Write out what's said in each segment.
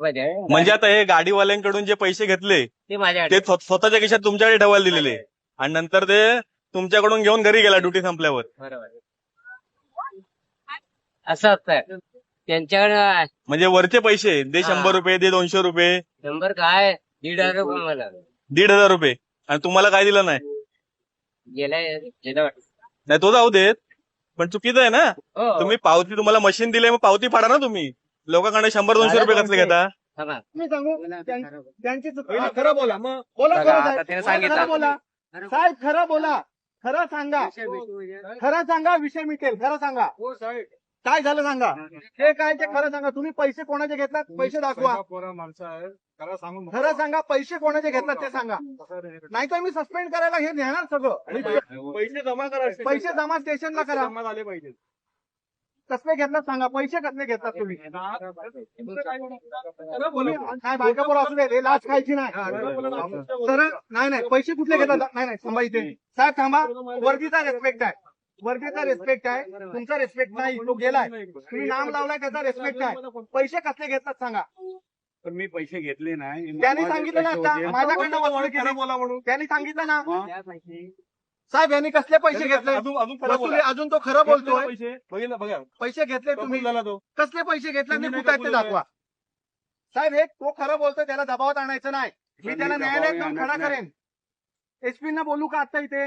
म्हणजे आता हे गाडीवाल्यांकडून जे पैसे घेतले ते माझ्या ते स्व- स्वतःच्या खिशात तुमच्याकडे ठेवायला दिलेले. आणि नंतर ते तुमच्याकडून घेऊन घरी गेला ड्युटी संपल्यावर. बरोबर. असं असतं. त्यांच्याकडे म्हणजे वरचे पैसे दे हा. शंभर रुपये दे दोनशे रुपये. शंभर काय? दीड हजार रुपये मला. दीड हजार रुपये. आणि तुम्हाला काय दिलं नाही? गेलाय गेला वाटतं. नाही तो जाऊ देत. पण चुकीचं आहे ना? हो. तुम्ही पावती तुम्हाला मशीन दिले मग पावती फाडा ना तुम्ही. लोकांकडे शंभर दोनशे रुपये कसले घेता. मी सांगू? त्यां-. त्यांची चूक खरं बोला मग बोला बघा, खरं आता साहेब. त्याने साहेब, सांगितलं. खरं बोला साहेब खरं बोला. खरं सांगा. खरं सांगा विषय मिटेल. खरं सांगा. हो साहेब. काय झालं सांगा? हे काय ते खरं सांगा? तुम्ही पैसे कोणाचे घेतलात? पैसे दाखवा. पोरा माणसं आहे खरं सांगून खरं सांगा पैसे कोणाचे घेतलात ते सांगा. नाही तर मी सस्पेंड करायला हे नेणार सगळं. पैसे जमा करा. पैसे जमा स्टेशनला करा. जमा झाले पाहिजे कसले घेतलात सांगा पैसे कसले घेतलात तुम्ही? खरं बोला. तुम्ही. काय बायका पोरं असू दे हे लाच खायची नाही. तर नाही नाही पैसे कुठले घेतात नाही नाही थांबा इथे. साहेब थांबा. वर्दीचा रिस्पेक्ट आहे. वर्दीचा रिस्पेक्ट आहे. तुमचा रिस्पेक्ट नाही तो गेलाय. तुम्ही नाम लावलाय त्याचा रिस्पेक्ट आहे. पैसे कसले घेतात सांगा. पण मी पैसे घेतले नाही. त्यांनी सांगितलं ना आता माझ्याकडनं वसूल खरं केली बोला म्हणून. त्यांनी सांगितलं ना? साहेब यांनी कसले पैसे घेतले? अजून अजून खरं वसुली. अजून तो खरं बोलतोय. पैसे? बघितलं बघा. पैसे घेतले तुम्ही. कसले पैसे घेतले आणि कुठे आहेत ते दाखवा. साहेब हे तो खरं बोलतोय त्याला दबावात आणायचं नाही. मी त्याला न्यायालयात जाऊन खडा. करेन. एसपी ना बोलू का आता इथे?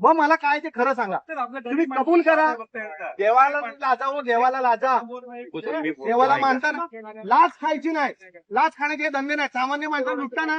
व मला काय ते खरं सांगा. तुम्ही कबूल करा. माणसं. देवाला लाजा हो देवाला लाजा. देवाला मानताना लाच खायची नाही. लाच खाण्याचे धंदे नाही. सामान्य माणसाला लुटताना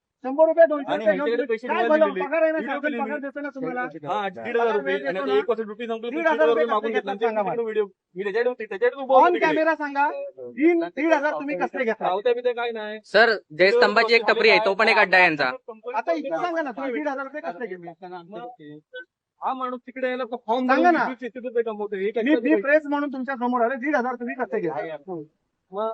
शंभर रुपये हा. कॅमेरा सांगा तीन दीड हजार तुम्ही कसले काय नाही. सर जयस्तंभाची एक टपरी आहे तो पण एक अड्डा आहे यांचा आता इथे सांगा ना तुम्ही दीड हजार रुपये कसले घेतले हा माणूस तिकडे यायला फॉर्म सांगा ना. हे मी प्रेस म्हणून तुमच्यासमोर आले दीड हजार तुम्ही कसले घेतले मग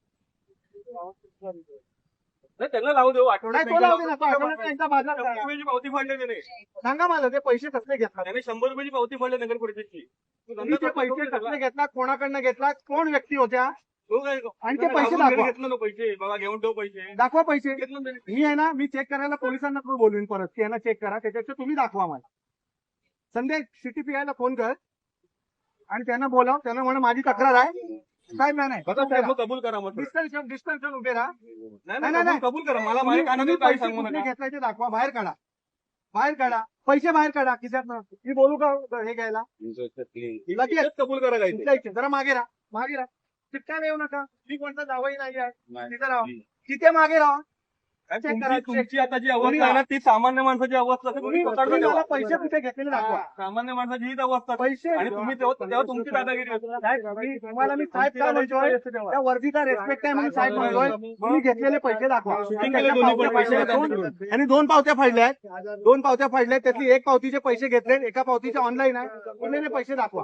नाही, त्यांना लावू देऊ आठवड्यात नाही तो लावू दे ना तो आठवड्यात एकदा बाजार शंभर करा. रुपयाची पावती फाडली त्याने सांगा मला ते पैसे कसले घेतला त्याने शंभर रुपयाची पावती फाडली नगर परिषदची तू धंदा ते करतो पैसे का कसले घेतला कोणाकडनं घेतला कोण व्यक्ती होत्या? तो काय आणि ते पैसे दाखवा. घेतलं ना पैसे. बघा घेऊन ठेव पैसे. दाखवा पैसे. घेतलं ना त्याने. मी आहे ना मी चेक करायला पोलिसांना पण बोलवीन परत की यांना चेक करा. त्याच्यापेक्षा तुम्ही दाखवा मला. संध्या सीटीपीआय ला फोन कर. आणि त्यांना बोलाव. त्यांना म्हणा माझी तक्रार आहे. साहेब नाही नाही बघा साहेब मग कबूल करा मग डिस्टन्स डिस्टन्स उभे राहा. नाही नाही, नाही नाही. कबूल- कबूल करा. मला माझ्या तुम्ही काही पैसे सांगू कुठले नका. घेतलाय ते दाखवा बाहेर काढा. बाहेर काढा. पैसे बाहेर काढा खिशात मी बोलू का हे घ्यायला? लगेच कबूल करा काय ते. तुमच्या इथे. जरा मागे राहा मागे राहा. चिटका येऊ नका. मी कोणता जावही नाही. आहे तिथे राहा तिथे मागे राहा? तुमची- करा, check. तुमची आता जी तुम्ही- अवस्था आहे ना ती सामान्य माणसाची अवस्था. तुम्ही तुम्ही मला पैसे. कुठे घेतलेले दाखवा. सामान्य माणसाची हीच अवस्था. पैसे आणि तुम्ही तेव्हा तेव्हा तुमची दादागिरी होती. साहेब, मी- तुम्हाला मी साहेब काय म्हणतोय? त्या वर्दीचा रेस्पेक्ट आहे म्हणून साहेब म्हणतोय तुम्ही घेतलेले पैसे दाखवा. Shooting केले दोन्ही पण पैसे. आणि दोन पावत्या फाडल्या आहेत. दोन पावत्या फाडल्या आहेत. त्यातली एक पावतीचे पैसे घेतले एका पावतीचे ऑनलाईन आहे. उरलेले पैसे दाखवा.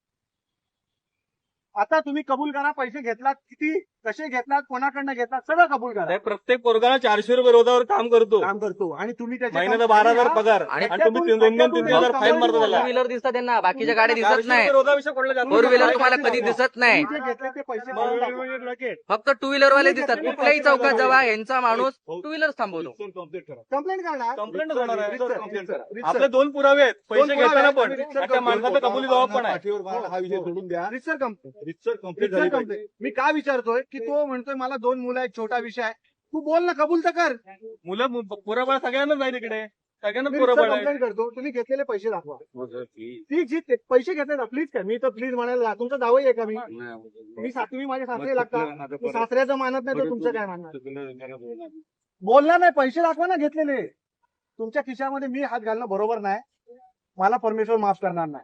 आता तुम्ही कबूल करा पैसे घेतलात किती कसे घेतलात कोणाकडनं घेतलात सगळं कबूल करा. प्रत्येक पोरगाला चारशे रुपये रोजावर काम करतो. काम करतो. आणि तुम्ही त्याचे महिन्याला बारा हजार पगार. आणि तुम्ही तीन- दोन दोन तीन तीन हजार फाईन मारता फोर त्याला. व्हीलर दिसतात त्यांना बाकीच्या गाड्या दिसत चारशे नाही रुपये रोजाविषयी कोणाला जास्त फोर व्हीलर नाही. तुम्हाला कधी दिसत नाही. तुम्ही जे घेतले ते पैसे भरून टाका. फक्त टू व्हीलर वाले दिसतात. कुठल्याही चौकात जेव्हा यांचा माणूस टू व्हीलर थांबवतो. कंप्लेंट करणार? कंप्लेंट होणार आहे. आपले दोन पुरावे आहेत. पैसे घेताना. पण. त्या माणसाचा कबुली जबाब पण आहे. हा विषय सोडून द्या. रितसर कंप्लेंट रितसर कंप्लीट कंप्लेंट मी का विचारतोय की तो म्हणतोय मला दोन मुलं आहेत छोटा विषय आहे. तू बोल ना कबूल तर कर. मुलं पुराबळ सगळ्यांना जाईल इकडे. सगळ्यांना मी आहे. कंप्लेंट करतो. तुम्ही घेतलेले पैसे दाखवा. ती जी ते- पैसे घेतले ना प्लीज काय मी तर प्लीज म्हणायला ला- तुमचा दावाही आहे का मी? मी सा- तुम्ही माझे सासरे लागतात मी सासऱ्याचं मानत नाही तर तुमचं काय मानणार? बोलणार नाही पैसे दाखवा ना घेतलेले. तुमच्या खिशामध्ये मी हात घालणं बरोबर नाही. मला परमेश्वर माफ करणार नाही.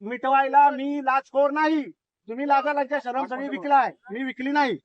मिटवायला मी लाचखोर नाही. तुम्ही लाजालाच्या शरम सगळी विकलाय. मी विकली नाही.